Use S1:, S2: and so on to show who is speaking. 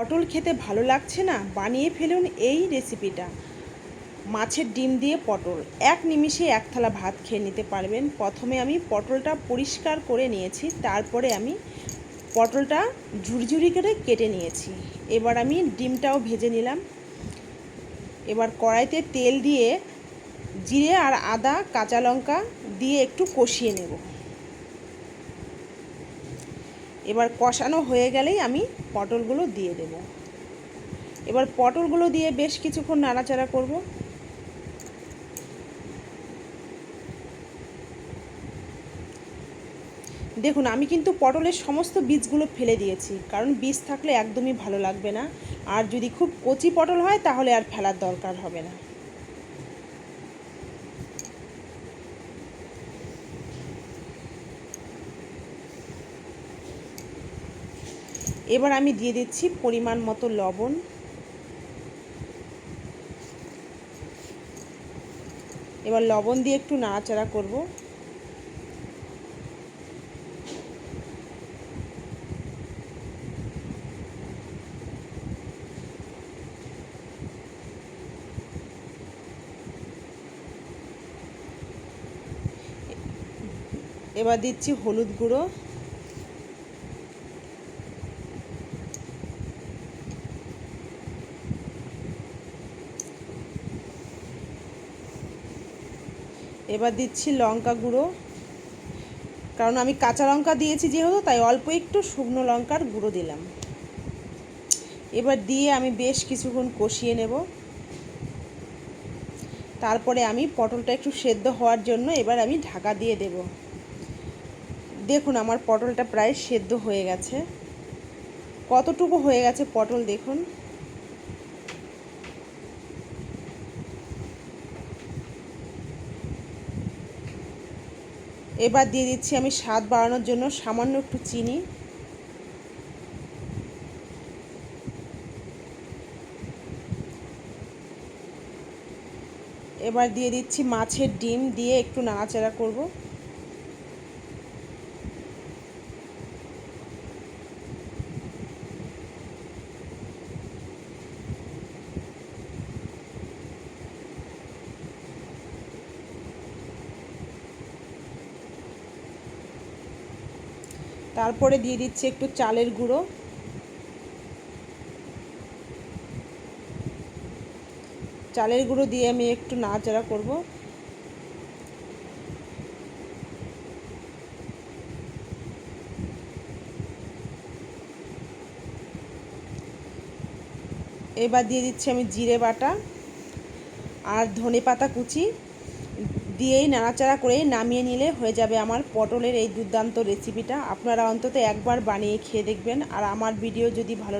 S1: পটল খেতে ভালো লাগছে না? বানিয়ে ফেলুন এই রেসিপিটা মাছের ডিম দিয়ে পটল। এক নিমিষে এক থালা ভাত খেয়ে নিতে পারবেন। প্রথমে আমি পটলটা পরিষ্কার করে নিয়েছি। তারপরে আমি পটলটা ঝুরঝুরি করে কেটে নিয়েছি। এবার আমি ডিমটাও ভেজে নিলাম। এবার কড়াইতে তেল দিয়ে জিরে আর আদা, কাঁচা লঙ্কা দিয়ে একটু কষিয়ে নেব। এবার কষানো হয়ে গেলেই আমি পটলগুলো দিয়ে দেব। এবার পটলগুলো দিয়ে বেশ কিছুক্ষণ নাড়াচাড়া করব। দেখুন, আমি কিন্তু পটলের সমস্ত বীজগুলো ফেলে দিয়েছি, কারণ বীজ থাকলে একদমই ভালো লাগবে না। আর যদি খুব কচি পটল হয়, তাহলে আর ফেলার দরকার হবে না। এবার আমি দিয়ে দিচ্ছি পরিমাণ মতো লবণ। এবার লবণ দিয়ে একটু নাড়াচাড়া করব। এবার দিচ্ছি হলুদ গুঁড়ো। এবার দিচ্ছি লঙ্কা গুঁড়ো। কারণ আমি কাঁচা লঙ্কা দিয়েছি যেহেতু, তাই অল্প একটু শুকনো লঙ্কার গুঁড়ো দিলাম। এবার দিয়ে আমি বেশ কিছুক্ষণ কষিয়ে নেব। তারপরে আমি পটলটা একটু সেদ্ধ হওয়ার জন্য এবার আমি ঢাকা দিয়ে দেব। দেখুন, আমার পটলটা প্রায় সেদ্ধ হয়ে গেছে। কতটুকু হয়ে গেছে পটল দেখুন। এবার দিয়ে দিচ্ছি আমি স্বাদ বাড়ানোর জন্য সামান্য একটু চিনি। এবার দিয়ে দিচ্ছি মাছের ডিম দিয়ে একটু নাড়াচাড়া করব। তারপরে দিয়ে দিচ্ছি একটু চালের গুঁড়ো। চালের গুঁড়ো দিয়ে আমি একটু নাড়াচাড়া করব। এবার দিয়ে দিচ্ছি আমি জিরে বাটা আর ধনে পাতা কুচি। দিয়েই নাড়াচাড়া করে নামিয়ে নিলে হয়ে যাবে আমার পটলের এই দুর্দান্ত রেসিপিটা আপনারা অন্তত একবার বানিয়ে খেয়ে দেখবেন। আর আমার ভিডিও যদি ভালো